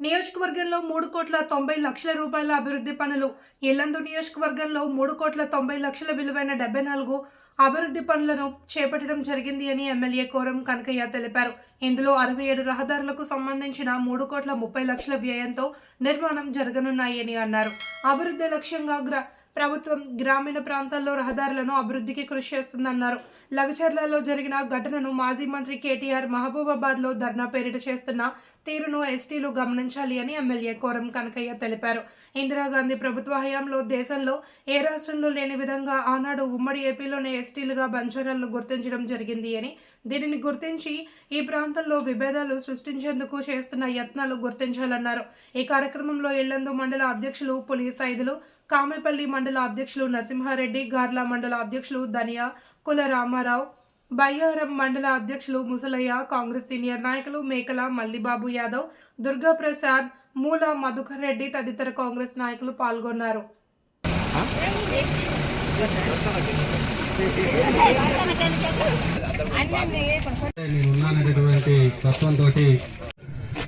నియోజకవర్గంలో మూడు కోట్ల తొంభై లక్షల రూపాయల అభివృద్ధి పనులు. ఇల్లందు నియోజకవర్గంలో మూడు కోట్ల తొంభై లక్షల విలువైన డెబ్బై నాలుగు అభివృద్ధి పనులను చేపట్టడం జరిగింది అని ఎమ్మెల్యే కోరం కనకయ్య తెలిపారు. ఇందులో అరవై ఏడు రహదారులకు సంబంధించిన మూడు కోట్ల ముప్పై లక్షల వ్యయంతో నిర్మాణం జరగనున్నాయని అన్నారు. అభివృద్ధి లక్ష్యంగా గ్రా ప్రభుత్వం గ్రామీణ ప్రాంతాల్లో రహదారులను అభివృద్ధికి కృషి చేస్తుందన్నారు. లగచర్లలో జరిగిన ఘటనను మాజీ మంత్రి కేటీఆర్ మహబూబాబాద్లో ధర్నా పేరిట చేస్తున్న తీరును ఎస్టీలు గమనించాలి అని ఎమ్మెల్యే కోరం కనకయ్య తెలిపారు. ఇందిరాగాంధీ ప్రభుత్వ హయాంలో దేశంలో ఏ రాష్ట్రంలో లేని విధంగా ఆనాడు ఉమ్మడి ఏపీలోనే ఎస్టీలుగా బంజారాలను గుర్తించడం జరిగింది అని దీనిని గుర్తించి ఈ ప్రాంతంలో విభేదాలు సృష్టించేందుకు చేస్తున్న యత్నాలు గుర్తించాలన్నారు. ఈ కార్యక్రమంలో ఇళ్ళందు మండల అధ్యక్షులు పులి సైదులు కామెపల్లి మండల అధ్యక్షులు నరసింహారెడ్డి గార్ల మండల అధ్యక్షులు ధనియా కుల రామారావు బయ్యారం మండల అధ్యక్షులు ముసలయ్య కాంగ్రెస్ సీనియర్ నాయకులు మేకల మల్లిబాబు యాదవ్ దుర్గా ప్రసాద్ మూల మధుకర్ రెడ్డి తదితర కాంగ్రెస్ నాయకులు పాల్గొన్నారు.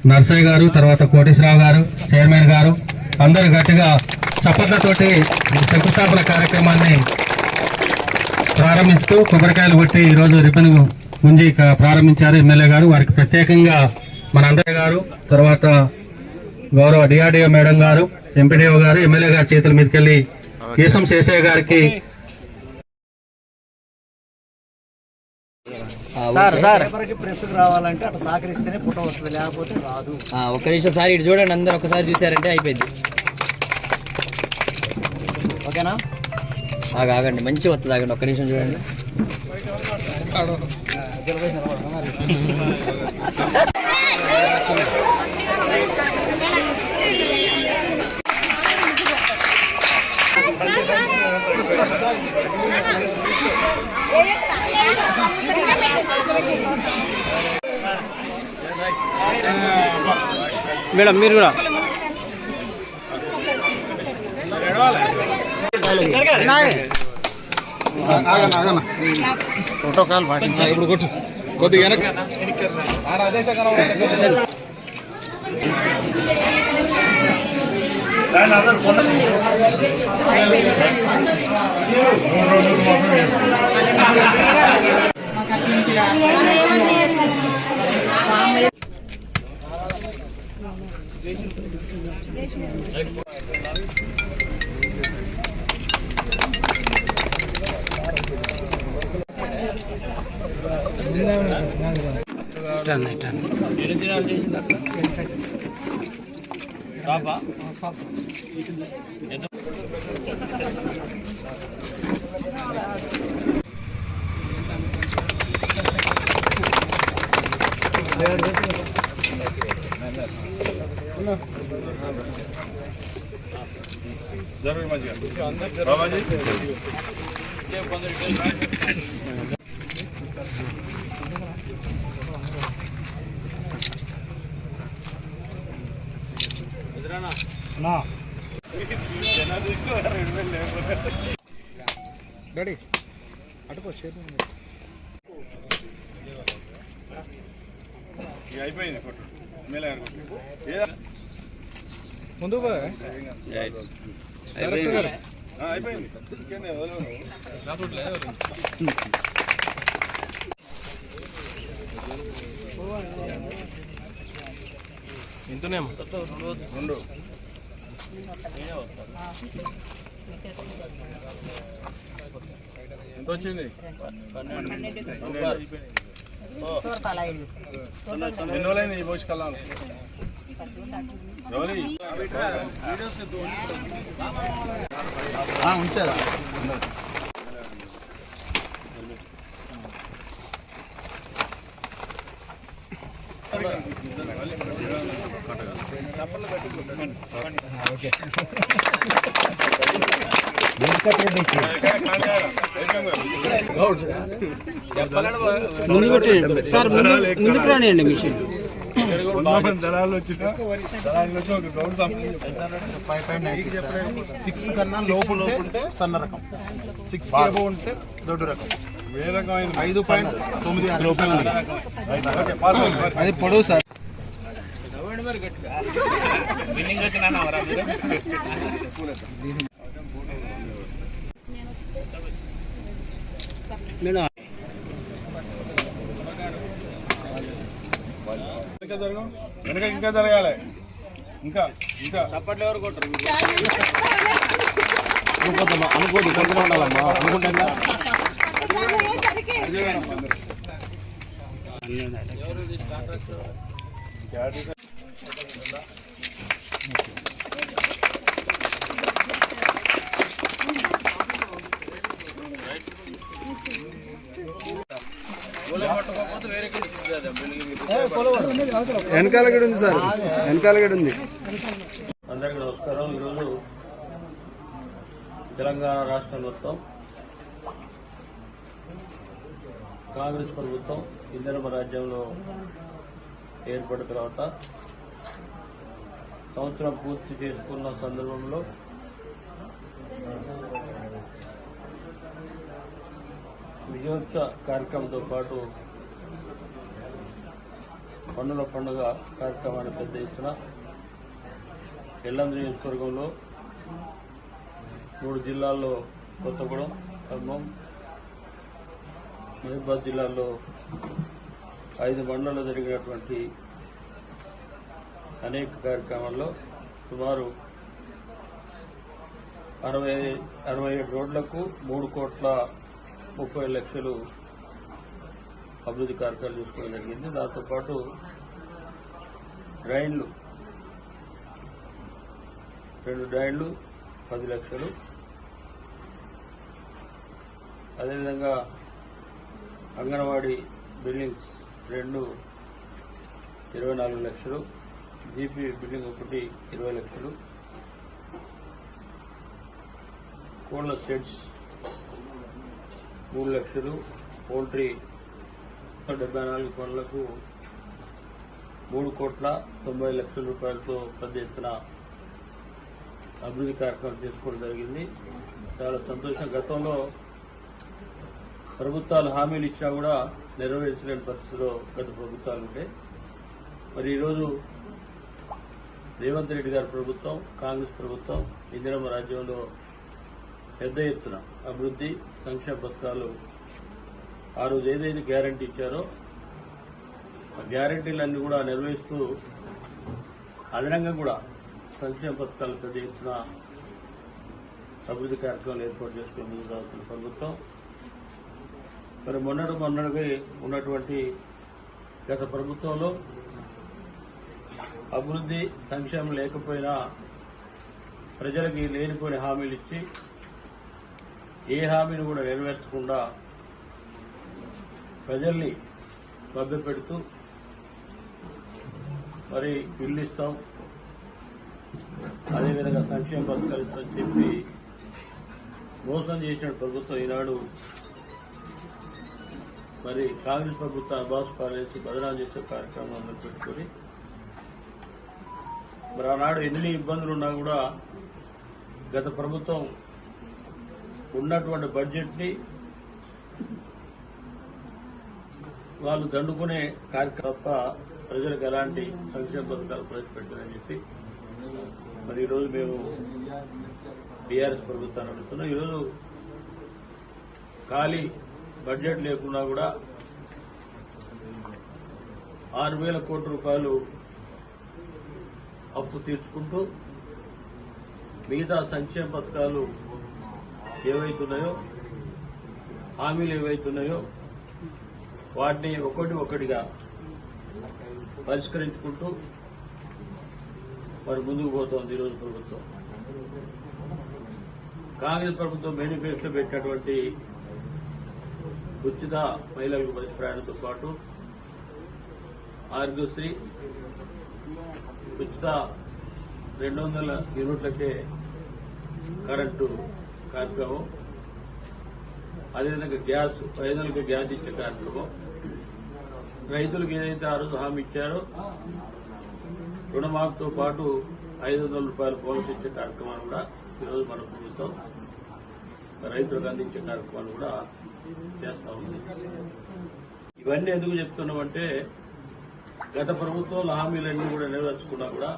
నర్సయ్య గారు తర్వాత కోటేశ్వరరావు గారు చైర్మన్ గారు అందరు గట్టిగా చప్పట్లతోటి శంకుస్థాపన కార్యక్రమాన్ని ప్రారంభిస్తూ కొబ్బరికాయలు కొట్టి ఈరోజు రిబ్బన్ గుంజి ప్రారంభించారు ఎమ్మెల్యే గారు. వారికి ప్రత్యేకంగా మన అందయ్య గారు తర్వాత గౌరవ డిఆర్డిఓ మేడం గారు ఎంపీడీఓ గారు ఎమ్మెల్యే గారి చేతుల మీదకెళ్ళి కేశం శేషయ్య గారికి సార్ సార్. పేపర్కి ప్రెస్ రావాలంటే అట్లా సహకరిస్తేనే ఫోటో వస్తుంది లేకపోతే రాదు. ఆ, ఒక్క నిమిషం సార్ ఇటు చూడండి అందరు ఒకసారి చూసారంటే అయిపోయింది. ఓకేనా? ఆగా ఆగండి మంచి వస్తుంది ఆగండి ఒక్క నిమిషం చూడండి. మేడం మీరు కూడా. ప్రోటోకాల్ పాటించాలి ఇప్పుడు కొట్టు. కొద్దిగా జరుగుతుంది మంచిగా బాబాజీ డాడీ అటుకో చేరు అయిపోయింది ఫోటో. ఎమ్మెల్యే గారు? ముందు ఆ, అయిపోయింది. రెండు ఎంత వచ్చింది ఎన్ని రోజులైంది ఈ పోసి కల్లాను ఎవరి? సార్ ముందుకు రానియండి మిషన్ కొంతమంది దళాలు వచ్చిన దళాలు వచ్చి ఒక గౌడ్ సంస్థ ఫైవ్ ఫైవ్ నైన్ సిక్స్ కన్నా లోపు లోపు ఉంటే సన్న రకం. సిక్స్ ఉంటే దొడ్డు రకం. ఏ రకమైన ఐదు పాయింట్ తొమ్మిది లోపల ఓకే, పాస్ అవ్వండి, మరి. జరగం వెనక ఇంకా జరగాలి. ఇంకా ఇంకా. అనుకోద్దమ్మా అనుకోదు కొడుకునే ఉండాలమ్మా. అనుకుంటా వెనకాల గడి ఉంది సార్. వెనకాల గడి ఉంది. అందరికీ నమస్కారం. ఈరోజు తెలంగాణ రాష్ట్రం మొత్తం కాంగ్రెస్ ప్రభుత్వం ఇంధన రాజ్యంలో ఏర్పడిన తర్వాత సంవత్సరం పూర్తి చేసుకున్న సందర్భంలో విజయోత్సవ కార్యక్రమంతో పాటు పన్నుల పండుగ కార్యక్రమాన్ని పెద్ద ఎత్తున ఎల్లంద్రి నియోజకవర్గంలో మూడు జిల్లాల్లో కొత్తగూడెం ఖమ్మం మహిబాద్ జిల్లాల్లో ఐదు మండలాల్లో జరిగినటువంటి అనేక కార్యక్రమాల్లో సుమారు అరవై అరవై ఏడు రోడ్లకు మూడు కోట్ల ముప్పై లక్షలు అభివృద్ధి కార్యక్రమాలు తీసుకోవడం జరిగింది. దాంతోపాటు డ్రైన్లు రెండు డ్రైన్లు పది లక్షలు. అదేవిధంగా అంగన్వాడీ బిల్డింగ్స్ రెండు ఇరవై నాలుగు లక్షలు. జీపీ బిల్డింగ్ ఒకటి ఇరవై లక్షలు. కోళ్ళ షెడ్స్ మూడు లక్షలు. పౌల్ట్రీ డెబ్బై నాలుగు పనులకు మూడు కోట్ల తొంభై లక్షల రూపాయలతో పెద్ద ఎత్తున అభివృద్ధి కార్యక్రమాలు చేసుకోవడం జరిగింది. చాలా సంతోషం. గతంలో ప్రభుత్వాలు హామీలు ఇచ్చా కూడా నెరవేర్చలేని పరిస్థితిలో గత ప్రభుత్వాలు ఉంటే మరి ఈరోజు రేవంత్ రెడ్డి గారి ప్రభుత్వం కాంగ్రెస్ ప్రభుత్వం ఇందిరమ్మ రాజ్యంలో పెద్ద ఎత్తున అభివృద్ధి సంక్షేమ పథకాలు ఆ రోజు ఏదైతే గ్యారంటీ ఇచ్చారో ఆ గ్యారంటీలన్నీ కూడా నిర్వహిస్తూ అదనంగా కూడా సంక్షేమ పథకాలు పెద్ద ఎత్తున అభివృద్ధి కార్యక్రమాలు ఏర్పాటు చేసుకుని ముందుకు ప్రభుత్వం. మరి మొన్నటి మొన్నటికి ఉన్నటువంటి గత ప్రభుత్వంలో అభివృద్ధి సంక్షేమం లేకపోయినా ప్రజలకి లేనిపోయిన హామీలు ఇచ్చి ఏ హామీని కూడా నెరవేర్చకుండా ప్రజల్ని మభ్యపెడుతూ మరి ఇల్లు ఇస్తాం. అదేవిధంగా సంక్షేమ పథకాలు ఇస్తామని చెప్పి మోసం చేసిన ప్రభుత్వం ఈనాడు మరి కాంగ్రెస్ ప్రభుత్వ అబాస్ పాలేసి బదనాలు చేసే కార్యక్రమాలను పెట్టుకుని మరి ఆనాడు ఎన్ని ఇబ్బందులు ఉన్నా కూడా గత ప్రభుత్వం ఉన్నటువంటి బడ్జెట్ని వాళ్ళు దండుకునే కార్యక్రమం తప్ప ప్రజలకు ఎలాంటి సంక్షేమ పథకాలు ప్రవేశపెట్టారని చెప్పి మరి ఈరోజు మేము బీఆర్ఎస్ ప్రభుత్వాన్ని అడుగుతున్నాం. ఈరోజు ఖాళీ బడ్జెట్ లేకుండా కూడా ఆరు వేల కోట్ల రూపాయలు అప్పు తీర్చుకుంటూ మిగతా సంక్షేమ పథకాలు ఏవైతున్నాయో హామీలు ఏవైతున్నాయో వాటిని ఒకటి ఒకటిగా పరిష్కరించుకుంటూ మరి ముందుకు పోతోంది ఈరోజు ప్రభుత్వం. కాంగ్రెస్ ప్రభుత్వం మేనిఫెస్టో పెట్టినటువంటి ఉచిత మహిళలకు బస్ ప్రయాణంతో పాటు ఆరోగ్యశ్రీ ఉచిత రెండు వందల యూనిట్లకే కరెంటు కార్యక్రమం అదేవిధంగా గ్యాస్ ఐదు వందలకి గ్యాస్ ఇచ్చే కార్యక్రమం. రైతులకు ఏదైతే ఆ రోజు హామీ ఇచ్చారో రుణమాఫీతో పాటు ఐదు వందల రూపాయలు బోనస్ ఇచ్చే కార్యక్రమాన్ని కూడా ఈరోజు మన ప్రభుత్వం రైతులకు అందించే కార్యక్రమాన్ని కూడా చేస్తా ఉంది ఇవన్నీ ఎందుకు చెప్తున్నామంటే గత ప్రభుత్వంలో హామీలన్నీ కూడా నెరవేర్చుకున్నా కూడా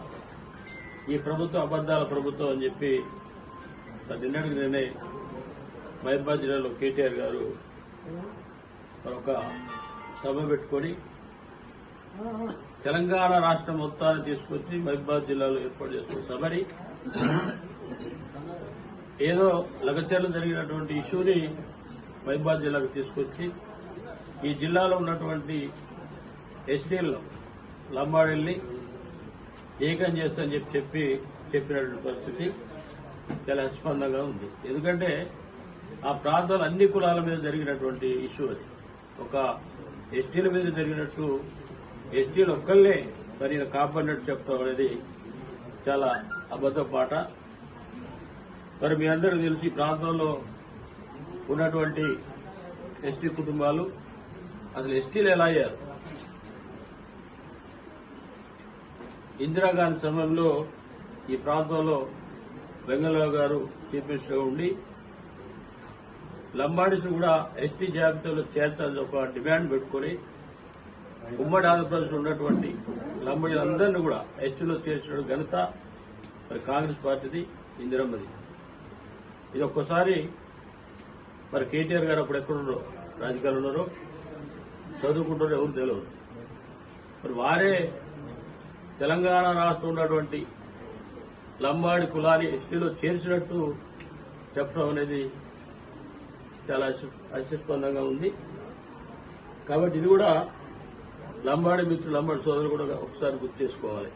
ఈ ప్రభుత్వం అబద్దాల ప్రభుత్వం అని చెప్పి నిన్నటికి నిన్నే మహబాద్ జిల్లాలో కేటీఆర్ గారు ఒక సభ పెట్టుకొని తెలంగాణ రాష్ట్రం మొత్తాన్ని తీసుకొచ్చి మహబాద్ జిల్లాలో ఏర్పాటు చేస్తున్న సభని ఏదో లగచర్లు జరిగినటువంటి ఇష్యూని మహబాద్ జిల్లాకు తీసుకొచ్చి ఈ జిల్లాలో ఉన్నటువంటి ఎస్టీల్లో లంబాడెల్ని ఏకం చేస్తా చెప్పి చెప్పి చెప్పినటువంటి పరిస్థితి చాలా స్పందంగా ఉంది. ఎందుకంటే ఆ ప్రాంతంలో అన్ని కులాల మీద జరిగినటువంటి ఇష్యూ అది. ఒక ఎస్టీల మీద జరిగినట్టు ఎస్టీలు ఒక్కళ్ళే మరి కాపాడినట్టు చెప్తాం అనేది చాలా అబద్ధ పాట. మరి మీ అందరూ తెలిసి ఈ ప్రాంతంలో ఉన్నటువంటి ఎస్టీ కుటుంబాలు అసలు ఎస్టీలు ఎలా అయ్యారు? ఇందిరాగాంధీ సమయంలో ఈ ప్రాంతంలో వెంగళరావు గారు చీఫ్ మినిస్టర్గా ఉండి లంబాడీస్ కూడా ఎస్టీ జాబితాలో చేర్చాలని ఒక డిమాండ్ పెట్టుకుని ఉమ్మడి ఆంధ్రప్రదేశ్ ఉన్నటువంటి లంబాడీలందరినీ కూడా ఎస్టీలో చేర్చిన ఘనత మరి కాంగ్రెస్ పార్టీది ఇందిరమ్మది. ఇది ఒక్కసారి మరి కేటీఆర్ గారు అప్పుడు ఎక్కడున్నారో రాజకీయాలు ఉన్నారో చదువుకుంటారో ఎవరు తెలియదు మరి వారే తెలంగాణ రాష్ట్రం ఉన్నటువంటి లంబాడి కులాన్ని ఎస్టీలో చేర్చినట్టు చెప్పడం అనేది చాలా అశస్పందంగా ఉంది. కాబట్టి ఇది కూడా లంబాడి మిత్రులు లంబాడి సోదరులు కూడా ఒకసారి గుర్తు చేసుకోవాలి.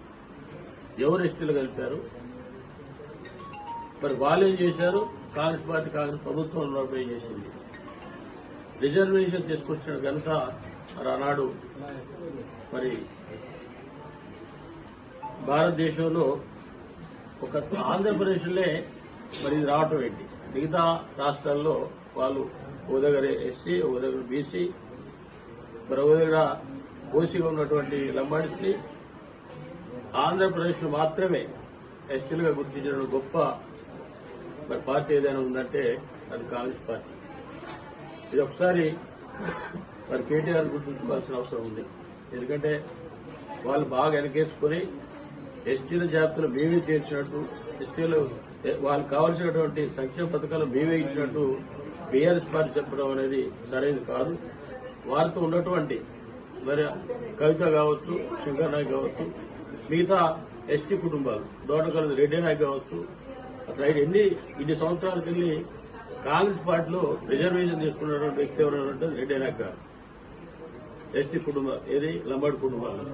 ఎవరు ఎస్టీలు కలిపారు? మరి వాళ్ళు ఏం చేశారు? కాంగ్రెస్ పార్టీ కాంగ్రెస్ ప్రభుత్వం ఉన్నప్పుడు ఏం చేసింది? రిజర్వేషన్ తీసుకొచ్చిన ఘనత మరి ఆనాడు మరి భారతదేశంలో ఒక ఆంధ్రప్రదేశ్లే మరి రావటం ఏంటి? మిగతా రాష్ట్రాల్లో వాళ్ళు ఓ దగ్గర ఎస్సీ ఓ దగ్గర బీసీ మరి ఓ దగ్గర ఓసీగా ఉన్నటువంటి లంబాడిస్ని ఆంధ్రప్రదేశ్లో మాత్రమే ఎస్టీలుగా గుర్తించిన గొప్ప మరి పార్టీ ఏదైనా ఉందంటే అది కాంగ్రెస్ పార్టీ. ఇది ఒకసారి మరి కేటీఆర్ గుర్తించుకోవాల్సిన అవసరం ఉంది. ఎందుకంటే వాళ్ళు బాగా వెనకేసుకుని ఎస్టీల జాబితాలో మేమే చేర్చినట్టు ఎస్టీలు వాళ్ళకి కావాల్సినటువంటి సంక్షేమ పథకాలు మేమే ఇచ్చినట్టు బీఆర్ఎస్ పార్టీ చెప్పడం అనేది సరైనది కాదు. వారితో ఉన్నటువంటి మరి కవిత కావచ్చు శంకర్ నాయక్ కావచ్చు మిగతా ఎస్టీ కుటుంబాలు దోటకల్ రెడ్డి నాయక్ కావచ్చు అసలు ఎన్ని ఇన్ని సంవత్సరాలకు వెళ్ళి కాంగ్రెస్ పార్టీలో రిజర్వేషన్ తీసుకున్నటువంటి వ్యక్తి ఎవరంటే రెడ్డి నాయక్ గారు. ఎస్టీ కుటుంబం ఏది? లంబాడి కుటుంబాలు.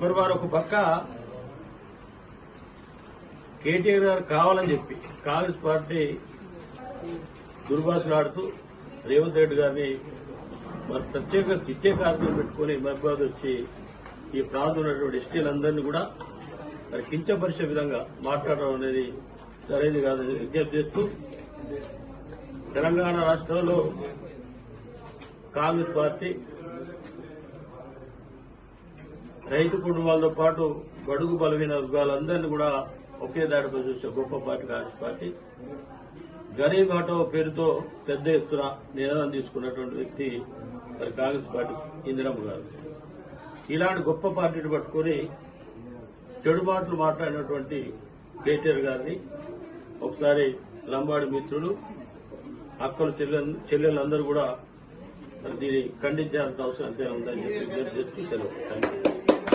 మరి వారు ఒక పక్క కేటీఆర్ గారు కావాలని చెప్పి కాంగ్రెస్ పార్టీ దుర్భాషలాడుతూ రేవంత్ రెడ్డి గారిని మరి ప్రత్యేక తిట్టే కార్యక్రమం పెట్టుకుని మహబాద్ వచ్చి ఈ ప్రాంతంలో ఉన్నటువంటి ఎస్టీలందరినీ కూడా మరి కించపరిచే విధంగా మాట్లాడడం అనేది సరైనది కాదని విజ్ఞప్తి చేస్తూ తెలంగాణ రాష్ట్రంలో కాంగ్రెస్ పార్టీ రైతు కుటుంబాలతో పాటు బడుగు బలహీన వర్గాలందరినీ కూడా ఒకే దాడిపై చూసే గొప్ప పార్టీ కాంగ్రెస్ పార్టీ. గరీబ్ ఆటో పేరుతో పెద్ద ఎత్తున నిర్ణయం తీసుకున్నటువంటి వ్యక్తి మరి కాంగ్రెస్ పార్టీ ఇందిరమ్మ గారు. ఇలాంటి గొప్ప పార్టీని పట్టుకుని చెడు మాటలు మాట్లాడినటువంటి కేటీఆర్ గారిని ఒకసారి లంబాడి మిత్రులు అక్కలు చెల్లెలు కూడా మరి దీన్ని ఖండించాల్సిన అవసరం అంతే ఉందని చెప్పి సెలవు.